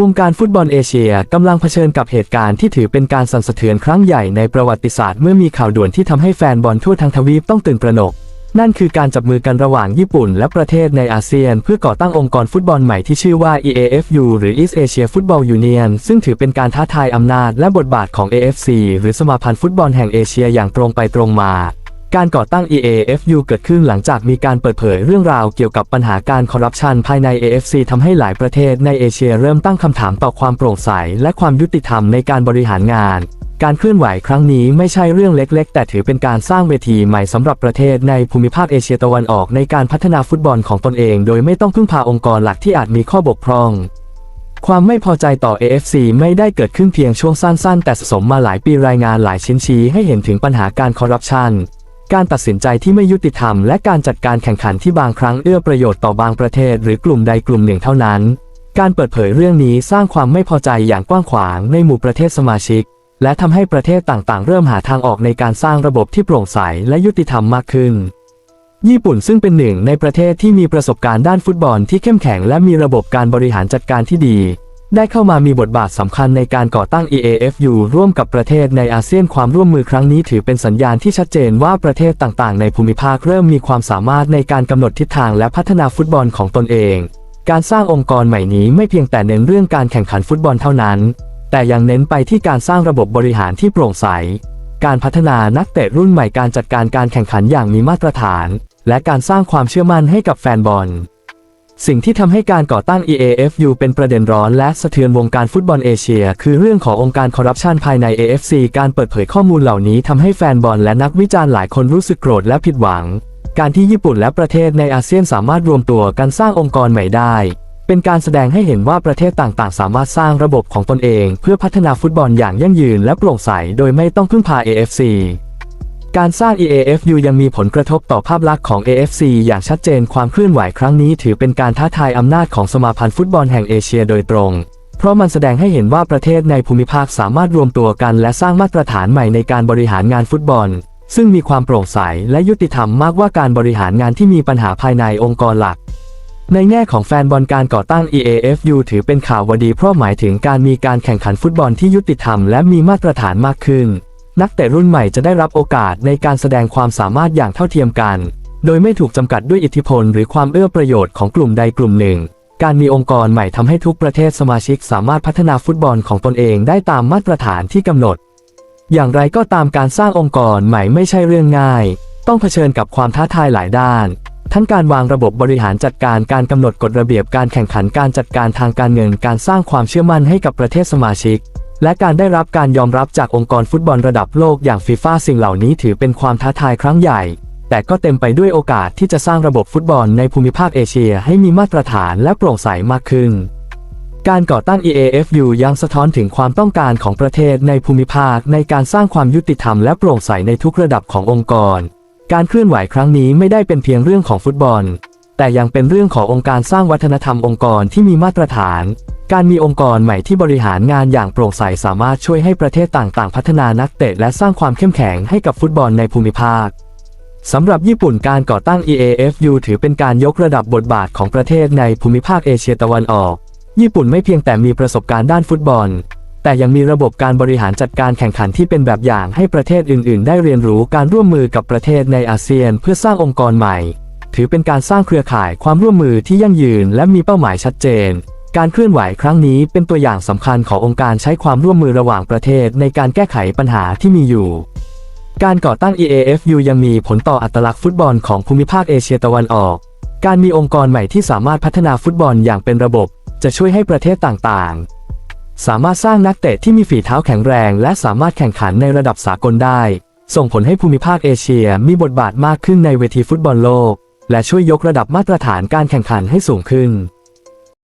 วงการฟุตบอลเอเชียกำลังเผชิญกับเหตุการณ์ที่ถือเป็นการสั่นสะเทือนครั้งใหญ่ในประวัติศาสตร์เมื่อมีข่าวด่วนที่ทำให้แฟนบอลทั่วทั้งทวีปต้องตื่นตระหนก นั่นคือการจับมือกันระหว่างญี่ปุ่นและประเทศในอาเซียน เพื่อก่อตั้งองค์กรฟุตบอลใหม่ที่ชื่อว่า EAFU หรือ East Asia Football Union ซึ่งถือเป็นการท้าทายอำนาจและบทบาทของ AFC หรือสมาพันธ์ฟุตบอลแห่งเอเชียอย่างตรงไปตรงมา การก่อตั้ง EAFU เกิดขึ้นหลังจากมีการเปิดเผยเรื่องราวเกี่ยวกับปัญหาการคอร์รัปชันภายใน AFC ทำให้หลายประเทศในเอเชียเริ่มตั้งคำถามต่อความโปร่งใส และความยุติธรรมในการบริหารงาน การเคลื่อนไหวครั้งนี้ไม่ใช่เรื่องเล็ก ๆ แต่ถือเป็นการสร้างเวทีใหม่สำหรับประเทศในภูมิภาคเอเชียตะวันออกในการพัฒนาฟุตบอลของตนเอง โดยไม่ต้องพึ่งพาองค์กรหลักที่อาจมีข้อบกพร่องความไม่พอใจต่อ AFC ไม่ได้เกิดขึ้นเพียงช่วงสั้น ๆ แต่สะสมมาหลายปีรายงานหลายชิ้นชี้ให้เห็นถึงปัญหาการคอร์รัปชัน การตัดสินใจที่ไม่ยุติธรรม และการจัดการแข่งขันที่บางครั้งเอื้อประโยชน์ต่อบางประเทศ หรือกลุ่มใดกลุ่มหนึ่งเท่านั้น การเปิดเผยเรื่องนี้สร้างความไม่พอใจอย่างกว้างขวางในหมู่ประเทศสมาชิก และทำให้ประเทศต่างๆ เริ่มหาทางออกในการสร้างระบบที่โปร่งใสและยุติธรรมมากขึ้น ญี่ปุ่นซึ่งเป็นหนึ่งในประเทศที่มีประสบการณ์ด้านฟุตบอลที่เข้มแข็งและมีระบบการบริหารจัดการที่ดี ได้เข้ามามีบทบาทสำคัญในการก่อตั้ง EAFU ร่วมกับประเทศในอาเซียนความร่วมมือครั้งนี้ถือเป็นสัญญาณที่ชัดเจนว่าประเทศต่างๆ ในภูมิภาคเริ่มมีความสามารถในการกำหนดทิศทางและพัฒนาฟุตบอลของตนเอง การสร้างองค์กรใหม่นี้ไม่เพียงแต่เน้นเรื่องการแข่งขันฟุตบอลเท่านั้น แต่ยังเน้นไปที่การสร้างระบบบริหารที่โปร่งใส การพัฒนานักเตะรุ่นใหม่การจัดการการแข่งขันอย่างมีมาตรฐาน และการสร้างความเชื่อมั่นให้กับแฟนบอล สิ่งที่ทำให้การก่อตั้ง EAFU เป็นประเด็นร้อนและสะเทือนวงการฟุตบอลเอเชีย คือเรื่องขององค์การคอร์รัปชันภายใน AFC การเปิดเผยข้อมูลเหล่านี้ทำให้แฟนบอลและนักวิจารณ์หลายคนรู้สึกโกรธและผิดหวัง การที่ญี่ปุ่นและประเทศในอาเซียนสามารถรวมตัวกันสร้างองค์กรใหม่ได้ เป็นการแสดงให้เห็นว่าประเทศต่างๆ สามารถสร้างระบบของตนเอง เพื่อพัฒนาฟุตบอลอย่างยั่งยืนและโปร่งใส โดยไม่ต้องพึ่งพา AFC การสร้าง EAFU ยังมีผลกระทบต่อภาพลักษณ์ของ AFC อย่างชัดเจนความเคลื่อนไหวครั้งนี้ถือเป็นการท้าทายอำนาจของสมาพันธ์ฟุตบอลแห่งเอเชียโดยตรง เพราะมันแสดงให้เห็นว่าประเทศในภูมิภาคสามารถรวมตัวกันและสร้างมาตรฐานใหม่ในการบริหารงานฟุตบอล ซึ่งมีความโปร่งใสและยุติธรรมมากกว่าการบริหารงานที่มีปัญหาภายในองค์กรหลักในแง่ของแฟนบอลการก่อตั้ง EAFU ถือเป็นข่าววดีเพราะหมายถึงการมีการแข่งขันฟุตบอลที่ยุติธรรมและมีมาตรฐานมากขึ้น นักเตะรุ่นใหม่จะได้รับโอกาสในการแสดงความสามารถอย่างเท่าเทียมกัน โดยไม่ถูกจำกัดด้วยอิทธิพลหรือความเอื้อประโยชน์ของกลุ่มใดกลุ่มหนึ่ง การมีองค์กรใหม่ทำให้ทุกประเทศสมาชิกสามารถพัฒนาฟุตบอลของตนเองได้ตามมาตรฐานที่กำหนด อย่างไรก็ตามการสร้างองค์กรใหม่ไม่ใช่เรื่องง่าย ต้องเผชิญกับความท้าทายหลายด้านทั้งการวางระบบบริหารจัดการการกำหนดกฎระเบียบการแข่งขันการจัดการทางการเงินการสร้างความเชื่อมั่นให้กับประเทศสมาชิก และการได้รับการยอมรับจากองค์กรฟุตบอลระดับโลกอย่างฟีฟ่าสิ่งเหล่านี้ถือเป็นความท้าทายครั้งใหญ่ แต่ก็เต็มไปด้วยโอกาสที่จะสร้างระบบฟุตบอลในภูมิภาคเอเชียให้มีมาตรฐานและโปร่งใสมากขึ้น การก่อตั้ง EAFU ยังสะท้อนถึงความต้องการของประเทศในภูมิภาคในการสร้างความยุติธรรมและโปร่งใสในทุกระดับขององค์กร การเคลื่อนไหวครั้งนี้ไม่ได้เป็นเพียงเรื่องของฟุตบอล แต่ยังเป็นเรื่องขององค์การสร้างวัฒนธรรมองค์กรที่มีมาตรฐาน การมีองค์กรใหม่ที่บริหารงานอย่างโปร่งใสสามารถช่วยให้ประเทศต่างๆ พัฒนานักเตะและสร้างความเข้มแข็งให้กับฟุตบอลในภูมิภาคสำหรับญี่ปุ่นการก่อตั้ง EAFU ถือเป็นการยกระดับบทบาทของประเทศในภูมิภาคเอเชียตะวันออก ญี่ปุ่นไม่เพียงแต่มีประสบการณ์ด้านฟุตบอล แต่ยังมีระบบการบริหารจัดการแข่งขันที่เป็นแบบอย่างให้ประเทศอื่น ๆ ได้เรียนรู้การร่วมมือกับประเทศในอาเซียน เพื่อสร้างองค์กรใหม่ ถือเป็นการสร้างเครือข่ายความร่วมมือที่ยั่งยืนและมีเป้าหมายชัดเจน การเคลื่อนไหวครั้งนี้เป็นตัวอย่างสำคัญขององค์การใช้ความร่วมมือระหว่างประเทศในการแก้ไขปัญหาที่มีอยู่ การก่อตั้ง EAFU ยังมีผลต่ออัตลักษณ์ฟุตบอลของภูมิภาคเอเชียตะวันออก การมีองค์กรใหม่ที่สามารถพัฒนาฟุตบอลอย่างเป็นระบบ จะช่วยให้ประเทศต่างๆ สามารถสร้างนักเตะที่มีฝีเท้าแข็งแรง และสามารถแข่งขันในระดับสากลได้ ส่งผลให้ภูมิภาคเอเชียมีบทบาทมากขึ้นในเวทีฟุตบอลโลก และช่วยยกระดับมาตรฐานการแข่งขันให้สูงขึ้น